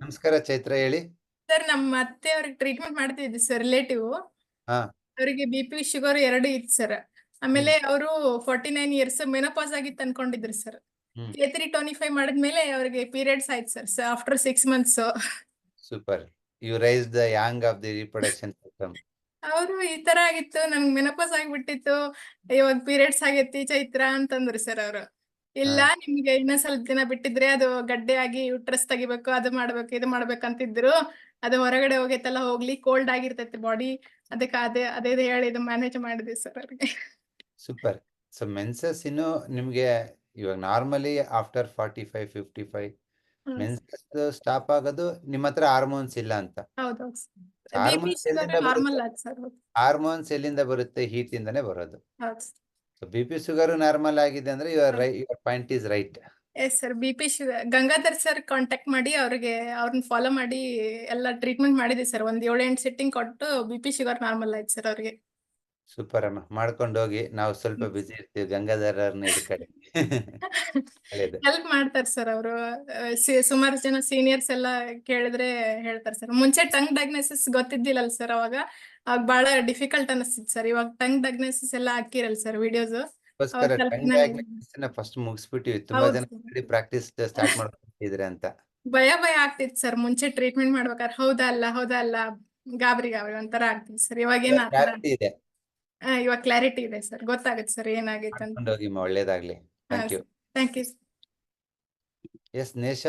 ನಮಸ್ಕಾರ ಚೈತ್ರ ಹೇಳಿ. ಸರ್ ನಮ್ಮ ಅತ್ತೆ ಅವ್ರಿಗೆ ಟ್ರೀಟ್ಮೆಂಟ್ ಮಾಡ್ತಿದ್ವಿ ಸರ್ ರಿಲೇಟಿವ್ ಹಾ. ಅವರಿಗೆ ಬಿ ಪಿ ಶುಗರ್ ಎರಡು ಇತ್ತು ಸರ್. ಆಮೇಲೆ ಅವರು ಫಾರ್ಟಿ ನೈನ್ ಇಯರ್ಸ್ ಮೆನೋಪಾಸ್ ಆಗಿತ್ತು ಅನ್ಕೊಂಡಿದ್ರು sir. Hmm. Tonify twenty five ಮಾಡಿದ್ಮೇಲೆ ಅವ್ರಿಗೆ ಪೀರಿಯಡ್ಸ್ ಆಯ್ತು sir after six months super you rise the yang of the reproduction system ಅವರು ಈ ತರ ಆಗಿತ್ತು ನನ್ಗೆ ಮೆನೋಪಾಸ್ ಆಗಿಬಿಟ್ಟಿತ್ತು. ಇವಾಗ ಪೀರಿಯಡ್ಸ್ ಆಗೈತಿ ಚೈತ್ರ ಅಂತಂದ್ರು ಸರ್ ಅವರು. ಇಲ್ಲ ನಿಮ್ಗೆ ಇನ್ನೊಂದ್ ಸ್ವಲ್ಪ ದಿನ ಬಿಟ್ಟಿದ್ರೆ ಅದು ಗಡ್ಡೆ ಆಗಿ ಯುಟ್ರಸ್ ತೆಗಿಬೇಕು ಅದು ಮಾಡ್ಬೇಕು ಇದು ಮಾಡ್ಬೇಕಂತಿದ್ರು. ಅದು ಹೊರಗಡೆ ಹೋಗೈತಲ್ಲ ಹೋಗ್ಲಿ ಕೋಲ್ಡ್ ಆಗಿರ್ತೈತಿ ಬಾಡಿ ಅದಕ್ಕೆ ಅದೇ ಅದೇ ಹೇಳಿ ಇದು ಮ್ಯಾನೇಜ್ ಮಾಡಿದ್ವಿ ಸರ್ ಅವ್ರಿಗೆ. ಸೂಪರ್ ಸೊ ಮೆನ್ಸಸ್ ಇನ್ನು ನಿಮ್ಗೆ ಇವಾಗ normally after forty five fifty five. Menses stop ಆಗೋದು ನಿಮ್ಮ ಹತ್ರ ಹಾರ್ಮೋನ್ಸ್ ಇಲ್ಲ ಅಂತ. ಹಾರ್ಮೋನ್ಸ್ ಎಲ್ಲಿಂದ ಬರುತ್ತೆ? ಹೀಟ್ ಇಂದಾನೆ ಬರೋದು. ಬಿ ಪಿ ಶುಗರ್ ನಾರ್ಮಲ್ ಆಗಿದೆ ಅಂದ್ರೆ your your point is right yes sir B P sugar Gangadhar sir contact ಮಾಡಿ ಅವ್ರಿಗೆ ಅವ್ರನ್ನ ಫಾಲೋ ಮಾಡಿ ಎಲ್ಲ ಟ್ರೀಟ್ಮೆಂಟ್ ಮಾಡಿದೆ ಸರ್ ಒಂದ್ ಏಳು ಎಂಟು ಸೆಟ್ಟಿಂಗ್ ಕೊಟ್ಟು ಬಿ ಪಿ ಶುಗರ್ ನಾರ್ಮಲ್ ಆಯ್ತು ಸರ್ ಅವ್ರಿಗೆ. ಸೂಪರ್ ಅಮ್ಮ. ಮಾಡ್ಕೊಂಡು ಹೋಗಿ. ನಾವು ಸ್ವಲ್ಪ ಬಿಸಿ ಇರ್ತೀವಿ ಗಂಗಾಧರ್ ಅವ್ರನ್ನ ಇದ್ ಒಳ್ಳೇದು ಹೆಲ್ಪ್ ಮಾಡ್ತಾರೆ ಸರ್ ಅವರು. ಸುಮಾರು ಜನ ಸೀನಿಯರ್ಸ್ ಎಲ್ಲ ಕೇಳಿದ್ರೆ ಹೇಳ್ತಾರೆ ಸರ್ ಮುಂಚೆ ಟಂಗ್ ಡಯಾಗ್ನೋಸಿಸ್ ಗೊತ್ತಿದ್ದಿಲ್ಲ ಸರ್ ಅವಾಗ. ಅವಾಗ ಬಹಳ ಡಿಫಿಕಲ್ಟ್ ಅನಿಸ್ತಿತ್ತು ಸರ್ ಇವಾಗ ಟಂಗ್ ಡಯಾಗ್ನೋಸಿಸ್ ಎಲ್ಲ ಹಾಕಿರಲ್ಲ ಸರ್ ವಿಡಿಯೋಸ್ ಫಸ್ಟ್ ಮುಗಿಸ್ಬಿಟ್ಟಿವಿ ತುಂಬಾ ಜನ ಪ್ರಾಕ್ಟೀಸ್ ಸ್ಟಾರ್ಟ್ ಮಾಡ್ಕೊಂಡಿದ್ರೆ ಅಂತ. ಭಯ ಭಯ ಆಗ್ತಿತ್ತು ಸರ್ ಮುಂಚೆ ಟ್ರೀಟ್ಮೆಂಟ್ ಮಾಡ್ಬೇಕಾದ್ರೆ ಹೌದಾ ಅಲ್ಲ ಹೌದಾ ಅಲ್ಲ ಗಾಬರಿ ಗಾಬರಿ ಒಂಥರ ಆಗ್ತಿತ್ತು ಸರ್ ಇವಾಗ ಏನಾಗ್ತದೆ ಇವಾಗ ಕ್ಲಾರಿಟಿ ಇದೆ. ಸರ್ ಗೊತ್ತಾಗುತ್ತೆ ಸರ್ ಏನಾಗಿತ್ತು ಒಳ್ಳೇದಾಗ್ಲಿ. ಥ್ಯಾಂಕ್ ಯು ಥ್ಯಾಂಕ್ ಯು ಎಸ್ ನೇಶ